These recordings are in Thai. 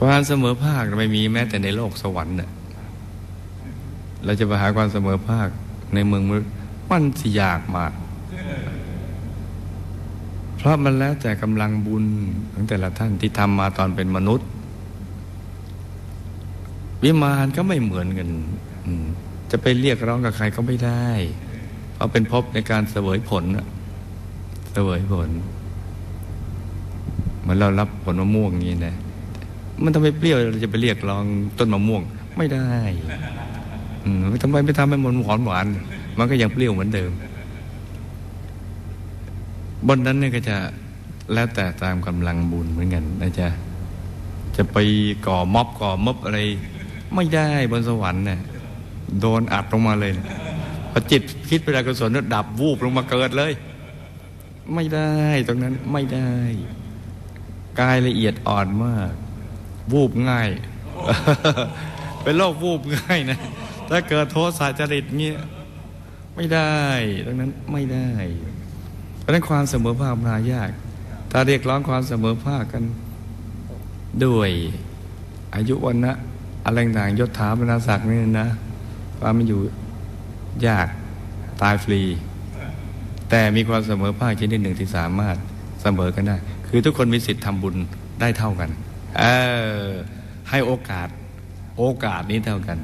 ความเสมอภาคไม่มีแม้แต่ในโลกสวรรค์น่ะเราจะไปหาความเสมอภาคในเมืองมนุษย์มันสิยากมาก เพราะมันแล้วแต่กำลังบุญของแต่ละท่านที่ทำมาตอนเป็นมนุษย์ วิมานก็ไม่เหมือนกันจะไปเรียกร้องกับใครก็ไม่ได้ เพราะเป็นภพในการเสวยผลเสวยผล เหมือนเรารับผลมะม่วงอย่างนี้นะ มันทำไมเปรี้ยวเราจะไปเรียกร้องต้นมะม่วง ไม่ได้ทำไมไม่ทำให้มันหวานหวาน มันก็ยังเปรี้ยวเหมือนเดิม บนนั้นเนี่ยก็จะแล้วแต่ตามกำลังบุญเหมือนกันนะจ๊ะจะไปก่อม็อบก่อมบอะไร ไม่ได้บนสวรรค์เนี่ยโดนอัดลงมาเลยนะพอจิตคิดไปอกุศลนี่ยดับวูบลงมาเกิดเลย ไม่ได้ตรงนั้นไม่ได้ กายละเอียดอ่อนมาก วูบง่าย เป็นโรควูบง่ายนะ ถ้าเกิดโทสะจริตเงี้ยไม่ได้ดังนั้นไม่ได้ เพราะนั้นความเสมอภาคมายาก ถ้าเรียกร้องความเสมอภาคกัน ด้วยอายุวันนะอะไรต่างๆยศถาบรรดาศักดิ์นี่นะความมันอยู่ยากตายฟรี แต่มีความเสมอภาคชนิดหนึ่งที่สามารถเสมอกันได้ คือทุกคนมีสิทธิ์ทำบุญได้เท่ากัน เออให้โอกาส โอกาสนี้เท่ากัน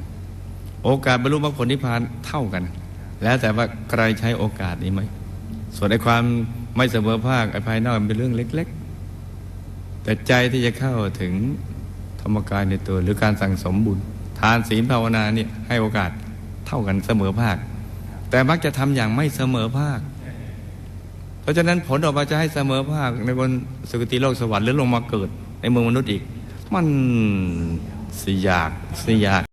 โอกาสบรรลุมรรคผลนิพพานเท่ากัน แล้วแต่ว่าใครใช้โอกาสนี้ไหมส่วนในความไม่เสมอภาคไอ้ภายนอกเป็นเรื่องเล็ก ๆ แต่ใจที่จะเข้าถึงธรรมกายในตัว หรือการสั่งสมบุญ ทานศีลภาวนาเนี่ยให้โอกาสเท่ากันเสมอภาค แต่มักจะทำอย่างไม่เสมอภาค เพราะฉะนั้นผลออกมาจะให้เสมอภาคในบนสุคติโลกสวรรค์หรือลงมาเกิด ในเมืองมนุษย์อีก มันสิยากสิยาก